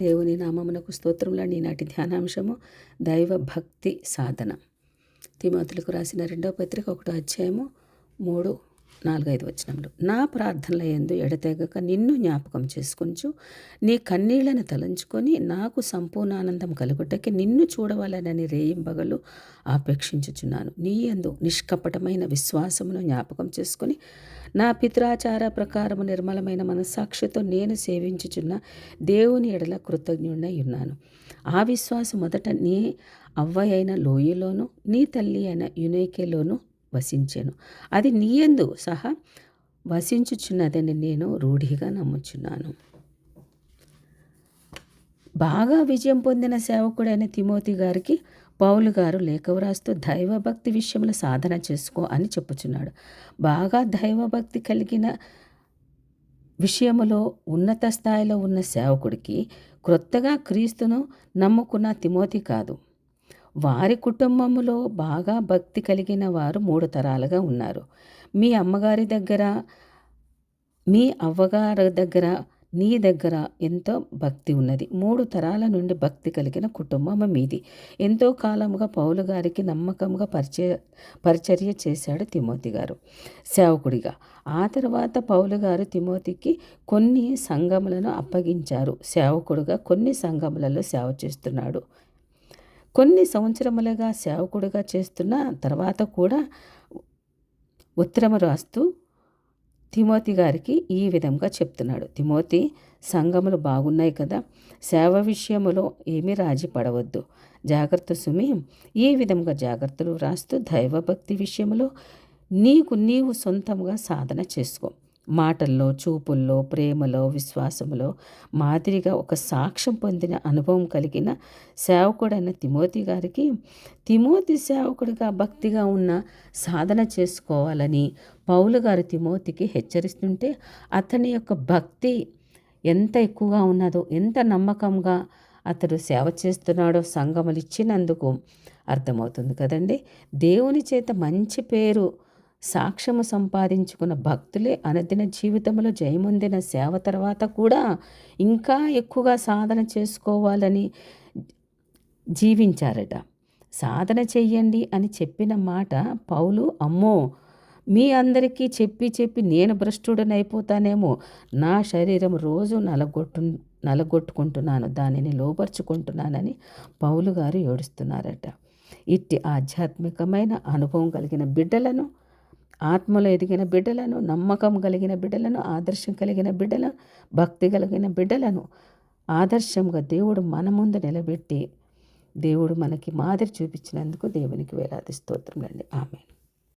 దేవుని నామమునకు స్తోత్రంలో నీనాటి ధ్యానాంశము దైవ భక్తి సాధన. తిమోతులకు రాసిన రెండవ పత్రిక ఒకటో అధ్యాయము మూడు నాలుగైదు వచనంలో నా ప్రార్థనల ఎందు ఎడతెగక నిన్ను జ్ఞాపకం చేసుకొంచు నీ కన్నీళ్ళను తలంచుకొని నాకు సంపూర్ణ ఆనందం కలుగుటకి నిన్ను చూడవాలనని రేయింబగలు ఆపేక్షించుచున్నాను. నీ ఎందు నిష్కపటమైన విశ్వాసమును జ్ఞాపకం చేసుకొని నా పిత్రాచార ప్రకారము నిర్మలమైన మనస్సాక్షితో నేను సేవించుచున్న దేవుని ఎడల కృతజ్ఞుడై ఉన్నాను ఆ విశ్వాసం మొదట నీ అవ్వ అయిన లోయలోను నీ తల్లి అయిన యునైకేలోను వసించాను. అది నీయందు సహా వసించుచున్నదని నేను రూఢిగా నమ్ముచున్నాను. బాగా విజయం పొందిన సేవకుడైన తిమోతి గారికి పౌలు గారు లేఖ వ్రాస్తూ దైవభక్తి విషయంలో సాధన చేసుకో అని చెప్పుచున్నాడు. బాగా దైవభక్తి కలిగిన విషయములో ఉన్నత స్థాయిలో ఉన్న సేవకుడికి క్రొత్తగా క్రీస్తును నమ్ముకున్న తిమోతి కాదు. వారి కుటుంబంలో బాగా భక్తి కలిగిన వారు మూడు తరాలుగా ఉన్నారు. మీ అమ్మగారి దగ్గర మీ అవ్వగారి దగ్గర నీ దగ్గర ఎంతో భక్తి ఉన్నది. మూడు తరాల నుండి భక్తి కలిగిన కుటుంబం మీది. ఎంతో కాలముగా పౌలు గారికి నమ్మకంగా పరిచయ పరిచర్య చేశాడు తిమోతి గారు. సేవకుడిగా. ఆ తర్వాత పౌలు గారు తిమోతికి కొన్ని సంఘములను అప్పగించారు. సేవకుడుగా కొన్ని సంఘములలో సేవ చేస్తున్నాడు. కొన్ని సంవత్సరములుగా సేవకుడుగా చేస్తున్న తర్వాత కూడా ఉత్తరము రాస్తూ తిమోతి గారికి ఈ విధంగా చెప్తున్నాడు. తిమోతి సంఘములు బాగున్నాయి కదా సేవ విషయములో ఏమీ రాజీ పడవద్దు. జాగ్రత్త సుమి ఈ విధంగా జాగ్రత్తలు రాస్తూ దైవభక్తి విషయంలో నీకు నీవు సొంతంగా సాధన చేసుకో. మాటల్లో చూపుల్లో ప్రేమలో విశ్వాసములో మాదిరిగా ఒక సాక్ష్యం పొందిన అనుభవం కలిగిన సేవకుడైన తిమోతి గారికి తిమోతి సేవకుడిగా భక్తిగా ఉన్న సాధన చేసుకోవాలని పౌలు గారు తిమోతికి హెచ్చరిస్తుంటే అతని యొక్క భక్తి ఎంత ఎక్కువగా ఉన్నదో ఎంత నమ్మకంగా అతడు సేవ చేస్తున్నాడో సంగములు ఇచ్చినందుకు అర్థమవుతుంది కదండి. దేవుని చేత మంచి పేరు సాక్ష్యము సంపాదించుకున్న భక్తులే అనదిన జీవితంలో జయముందిన సేవ తర్వాత కూడా ఇంకా ఎక్కువగా సాధన చేసుకోవాలని జీవించారట. సాధన చెయ్యండి అని చెప్పిన మాట పౌలు అమ్మో మీ అందరికీ చెప్పి చెప్పి నేను భ్రష్టుడనైపోతానేమో? నా శరీరం రోజు నలగొట్టు నలగొట్టుకుంటున్నాను దానిని లోపరుచుకుంటున్నానని పౌలు గారు ఏడుస్తున్నారట. ఇట్టి ఆధ్యాత్మికమైన అనుభవం కలిగిన బిడ్డలను ఆత్మలో ఎదిగిన బిడ్డలను నమ్మకం కలిగిన బిడ్డలను ఆదర్శం కలిగిన బిడ్డలను భక్తి కలిగిన బిడ్డలను ఆదర్శంగా దేవుడు మన ముందు నిలబెట్టి దేవుడు మనకి మాదిరి చూపించినందుకు దేవునికి వేలాది స్తోత్రం అండి ఆమె